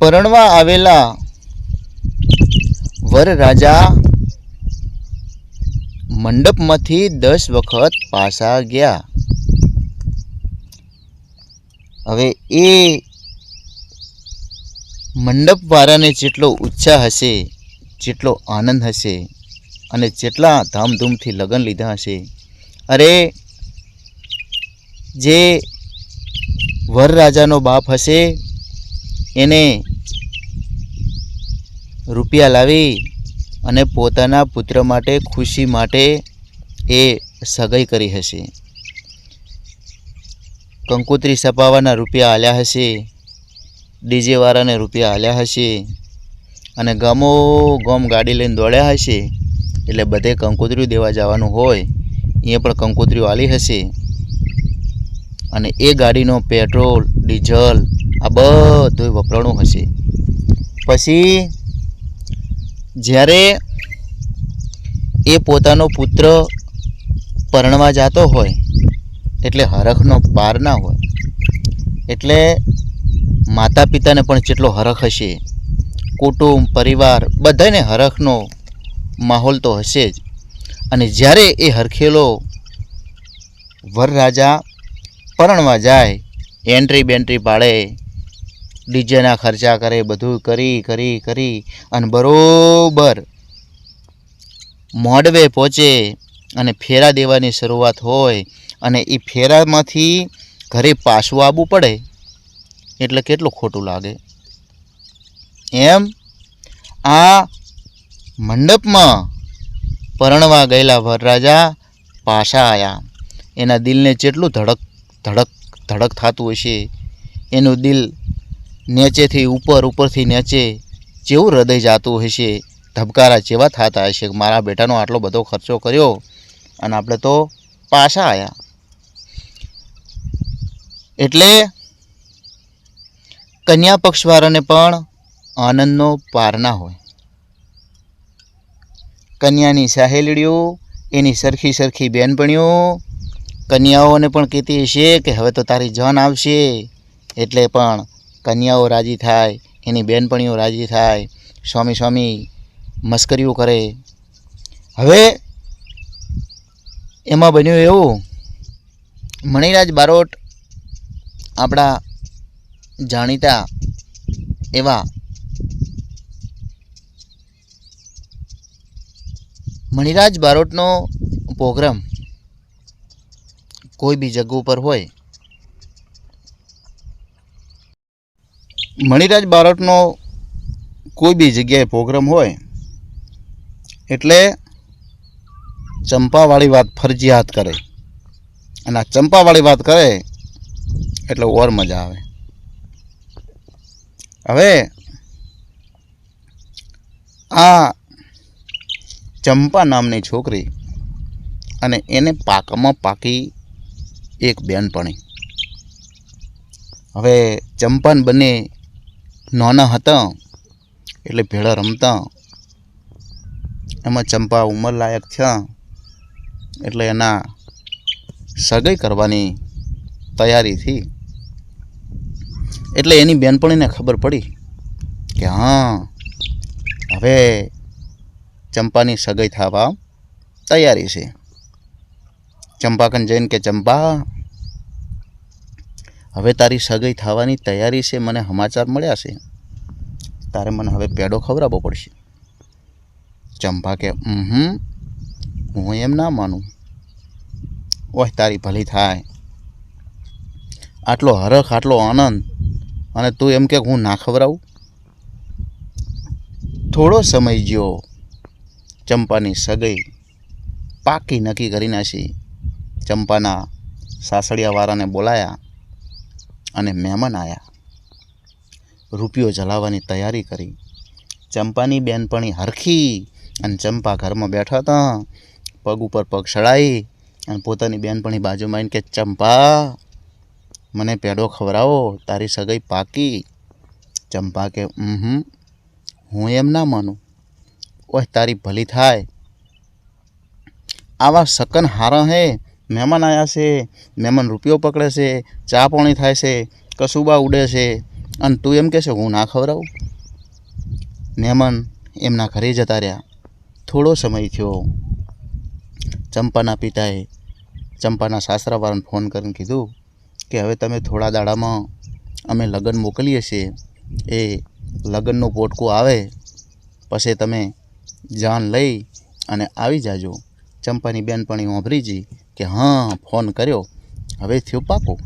પરણવા આવેલા વરરાજા મંડપમાંથી દસ વખત પાછા ગયા. હવે એ મંડપવાળાને જેટલો ઉત્સાહ હશે, જેટલો આનંદ હશે અને જેટલા ધામધૂમથી લગ્ન લીધા હશે, અરે જે વરરાજાનો બાપ હશે એને રૂપિયા લાવી અને પોતાના પુત્ર માટે, ખુશી માટે એ સગાઈ કરી હશે. કંકોત્રી સપાવાના રૂપિયા આલ્યા હશે ડીજેવાળાને રૂપિયા આલ્યા હશે અને ગમો ગમ ગાડી લઈને દોડ્યા હશે, એટલે બધે કંકોત્રીઓ દેવા જવાનું હોય એ પણ કંકોત્રીઓ આલી હશે. અને એ ગાડીનો પેટ્રોલ, ડીઝલ આ બધું વપરાણું હશે. પછી જ્યારે એ પોતાનો પુત્ર પરણવા જતો હોય, એટલે હરખનો પાર ના હોય, એટલે માતા પિતાને પણ જેટલો હરખ હશે, કુટુંબ, પરિવાર બધાને હરખનો માહોલ તો હશે જ. અને જ્યારે એ હરખેલો વરરાજા પરણવા જાય એન્ટ્રી બેન્ટ્રી પાડે ડીજેના ખર્ચા કરે, બધું કરી કરી કરી અને બરોબર મોડવે પહોંચે અને ફેરા દેવાની શરૂઆત હોય અને એ ફેરામાંથી ઘરે પાછું આવવું પડે, એટલે કેટલું ખોટું લાગે. એમ આ મંડપમાં પરણવા ગયેલા વરરાજા પાછા આવ્યા એના દિલને જેટલું ધડક ધડક ધડક થતું હશે, એનું દિલ નીચેથી ઉપર ઉપરથી નીચે જેવું હૃદય જાતું હશે ધબકારા જેવા થતા હશે મારા બેટાનો આટલો બધો ખર્ચો કર્યો અને આપણે તો પાછા આવ્યા એટલે કન્યા પક્ષવાળાને પણ આનંદનો પાર ના હોય. કન્યાની સહેલડીઓ, એની સરખી સરખી બેનપણીઓ કન્યાઓને પણ કહેતી હશે કે હવે તો તારી જન આવશે. એટલે પણ કન્યાઓ રાજી થાય, એની બેનપણીઓ રાજી થાય, સ્વામી સ્વામી મસ્કરીઓ કરે. હવે એમાં બન્યું એવું, મણિરાજ બારોટ આપણા જાણીતા એવા મણિરાજ બારોટનો પ્રોગ્રામ કોઈ બી જગ્યા ઉપર હોય મણિરાજ બારોટનો કોઈ બી જગ્યાએ પ્રોગ્રામ હોય, એટલે ચંપાવાળી વાત ફરજિયાત કરે. અને આ ચંપાવાળી વાત કરે, એટલે ઓર મજા આવે. હવે, આ ચંપા નામની છોકરી અને એને પાકમાં પાકી એક બેનપણી. હવે ચંપાન બંને નાના હતા, એટલે ભેળા રમતા. એમાં ચંપા ઉંમરલાયક થયા, એટલે એના સગાઈ કરવાની તૈયારી થઈ. એટલે એની બેનપણીને ખબર પડી કે હા, હવે ચંપાની સગાઈ થવા તૈયારી છે. ચંપાકન જઈને કે, ચંપા હવે તારી સગાઈ થવાની તૈયારી છે, મને સમાચાર મળ્યા છે. તારે મને હવે પેડો ખવડાવવો પડશે. ચંપા કે હમ હું એમ ના માનું. ઓહ તારી ભલી થાય. આટલો હરખ, આટલો આનંદ, અને તું એમ કે હું ના ખવડાવું? થોડો સમય ગયો. ચંપાની સગાઈ પાકી નક્કી કરી નાખી. ચંપાના સાસડિયાવાળાને બોલાયા. અને મહેમાન આવ્યા રૂપિયો જલાવવાની તૈયારી કરી. ચંપાની બેનપણી હરખી અને ચંપા ઘરમાં બેઠા હતા. પગ ઉપર પગ સડાઈ અને પોતાની બેનપણી બાજુમાં આવીને કે, ચંપા, મને પેડો ખવડાવો, તારી સગાઈ પાકી. ચંપા કે હમ હું એમ ના માનું. ઓય, તારી ભલી થાય. આવા સકન હારા હે મહેમાન આવ્યા છે, મહેમાન રૂપિયો પકડે છે, ચા પાણી થાય છે, કસુબા ઉડે છે. અને તું એમ કહેશે, હું ના ખવડાવું? મહેમાન એમના ઘરે જતા રહ્યા. થોડો સમય થયો. ચંપાના પિતાએ ચંપાના સાસરાવાળાને ફોન કરીને કીધું કે, હવે તમે થોડા દાડામાં અમે લગ્ન મોકલીએ છીએ. એ લગ્નનું પોટકું આવે, પછી તમે જાન લઈ અને આવી જાજો. ચંપાની બેનપણી ઓભરીજી કે હા, ફોન કર્યો. હવે થયું પાકું.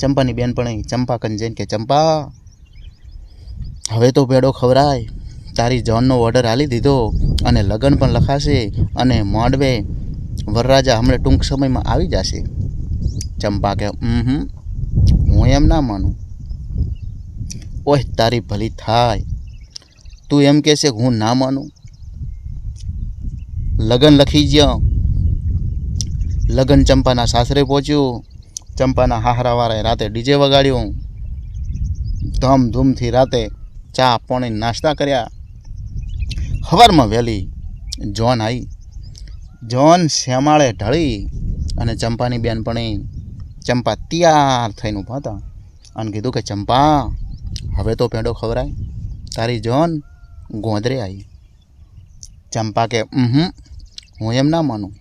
ચંપાની બેનપણી ચંપા કન જઈને કે ચંપા, હવે તો ભેડો ખવરાય. તારી જોનનો ઓર્ડર આલી દીધો અને લગ્ન પણ લખાશે અને મોડવે વરરાજા હમણાં ટૂંક સમયમાં આવી જશે. ચંપા કે હમ હું એમ ના માનું. ઓહ તારી ભલી થાય. તું એમ કહેશે હું ના માનું. લગ્ન લખી ગયા લગ્ન ચંપાના સાસરે પહોંચ્યું. ચંપાના હાહરાવાળાએ રાતે ડીજે વગાડ્યું. ધૂમધૂમથી રાતે ચા પાણી નાસ્તા કર્યા. હવારમાં વહેલી જોન આવી જોન શ્યામાળે ઢળી અને ચંપાની બેનપણી ચંપા તૈયાર થઈને ઊભા હતા અને કીધું કે, ચંપા, હવે તો પેંડો ખવરાય તારી જોન ગોંદરે આવી ચંપા કે હું એમ ના માનું.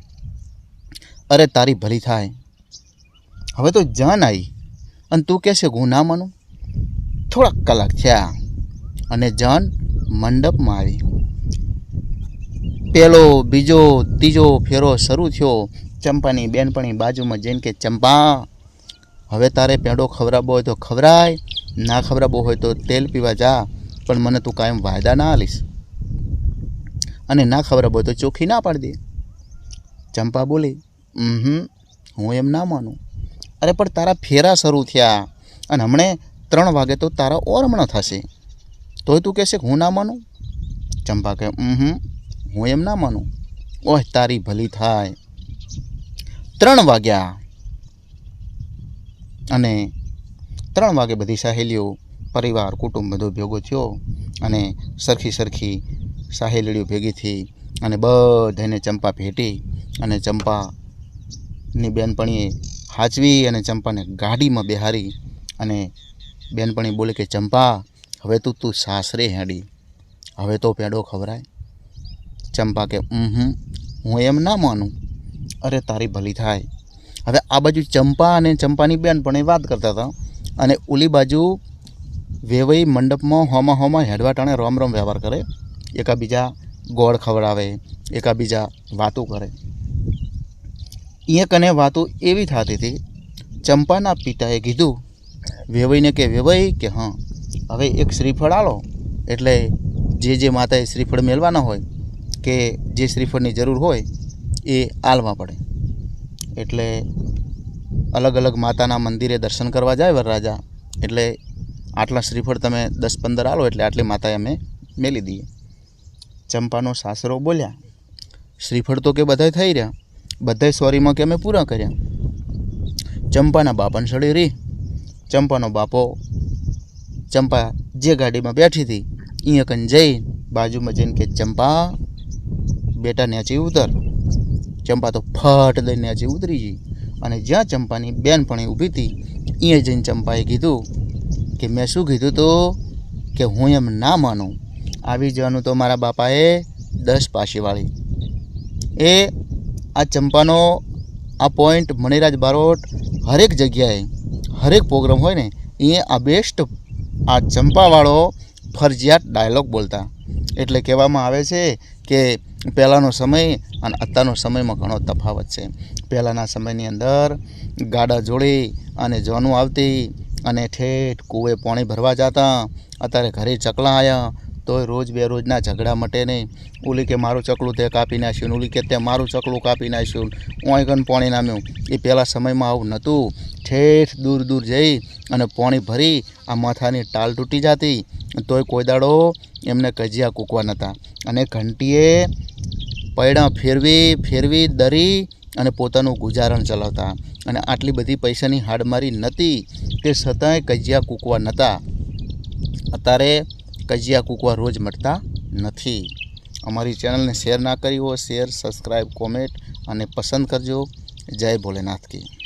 અરે તારી ભલી થાય. હવે તો જાન આવી અને તું કહેશે કે હું ના માનું? થોડાક કલાક થયા અને જાન મંડપમાં આવી પેલો, બીજો, ત્રીજો ફેરો શરૂ થયો. ચંપાની બેનપણી બાજુમાં જઈને કે, ચંપા, હવે તારે પેંડો ખવડાવવો હોય તો ખવડાય, ના ખવડાવવો હોય તો તેલ પીવા જા, પણ મને તું કાયમ વાયદા ના આલીશ અને ના ખવડાવવો હોય તો ચોખ્ખી ના પાડી દે. ચંપા બોલી હું એમ ના માનું. અરે, પણ તારા ફેરા શરૂ થયા અને હમણે ત્રણ વાગે તો તારા ઓર હમણાં થશે. તોય તું કહેશે હું ના માનું? ચંપા કે હમ હું એમ ના માનું. ઓહ તારી ભલી થાય. ત્રણ વાગ્યા. અને ત્રણ વાગે બધી સહેલીઓ, પરિવાર, કુટુંબ બધો ભેગો થયો અને સરખી સરખી સહેલીઓ ભેગી થઈ અને બધાને ચંપા ભેટી અને ચંપાની બેનપણીએ હાચવી અને ચંપાને ગાડીમાં બેહારી અને બેનપણી બોલે કે, ચંપા, હવે તું તું સાસરે હેડી. હવે તો પેડો ખવરાય. ચંપા કે હમ હું એમ ના માનું. અરે, તારી ભલી થાય. હવે આ બાજુ ચંપા અને ચંપાની બહેનપણી વાત કરતા હતા અને ઓલી બાજુ વેવઈ મંડપમાં હોમાં હોમાં હેડવા ટાણે રોમ રોમ વ્યવહાર કરે. એકાબીજા ગોળ ખવડાવે, એકાબીજા વાતો કરે. અહીંયા કને વાતો એવી થતી હતી. ચંપાના પિતાએ કીધું, વેવાઈને કે વેવાઈ કે હા, હવે એક શ્રીફળ આલો. એટલે જે જે માતાએ શ્રીફળ મેળવાના હોય કે જે શ્રીફળની જરૂર હોય, એ આલવા પડે. એટલે અલગ અલગ માતાના મંદિરે દર્શન કરવા જાય વરરાજા. એટલે આટલા શ્રીફળ તમે દસ પંદર આલો એટલે આટલી માતાએ અમે મેલી દઈએ. ચંપાનો સાસરો બોલ્યા, શ્રીફળ તો કે બધાય થઈ રહ્યા. બધાય સોરીમાં કે અમે પૂરા કર્યા. ચંપાના બાપાને સડી રહી. ચંપાનો બાપો, ચંપા જે ગાડીમાં બેઠી હતી, અહીંયા કન જઈ, બાજુમાં જઈને કે, ચંપા, બેટા ન્યાચી ઉતર. ચંપા તો ફટ દઈને ન્યાચી ઉતરી ગઈ. અને જ્યાં ચંપાની બેનપણી ઊભી હતી, અહીંયા જઈને ચંપાએ કીધું કે, મેં શું કીધું તો કે હું એમ ના માનું. આવી જવાનું તો મારા બાપાએ દસ પાશીવાળી એ આ ચંપાનો આ પોઈન્ટ મણિરાજ બારોટ હરેક જગ્યાએ, હરેક પ્રોગ્રામ હોય ને, એ આ બેસ્ટ આ ચંપાવાળો ફરજિયાત ડાયલોગ બોલતા. એટલે કહેવામાં આવે છે કે પહેલાંનો સમય અને અત્યારનો સમયમાં ઘણો તફાવત છે. પહેલાંના સમયની અંદર ગાડા જોડી અને જોનું આવતી અને ઠેઠ કૂવે પાણી ભરવા જતા, અત્યારે ઘરે ચકલા આવ્યા તોય રોજ બે રોજના ઝઘડા મટે નહીં. ઓલી કે મારું ચકલું તે કાપી નાખ્યું ઓલી કે તે મારું ચકલું કાપી નાખ્યું. ઓય કન પાણી નામ્યું. એ પહેલાં સમયમાં આવું નહોતું ઠેઠ દૂર દૂર જઈ અને પાણી ભરી આ માથાની ટાલ તૂટી જતી. તોય કોઈ દાડો એમને કજિયા કૂકવા નહોતા અને ઘંટીએ પૈડા ફેરવી ફેરવી, દરી અને પોતાનું ગુજારણ ચલાવતા. અને આટલી બધી પૈસાની હાડમારી નહોતી તે છતાંય કજિયા કૂકવા નહોતા અત્યારે કજિયા કૂકવા રોજ મળતા નથી. અમારી ચેનલને શેર ના કરી હોય, શેર સબસ્ક્રાઈબ કોમેન્ટ અને પસંદ કરજો. જય ભોલેનાથ કી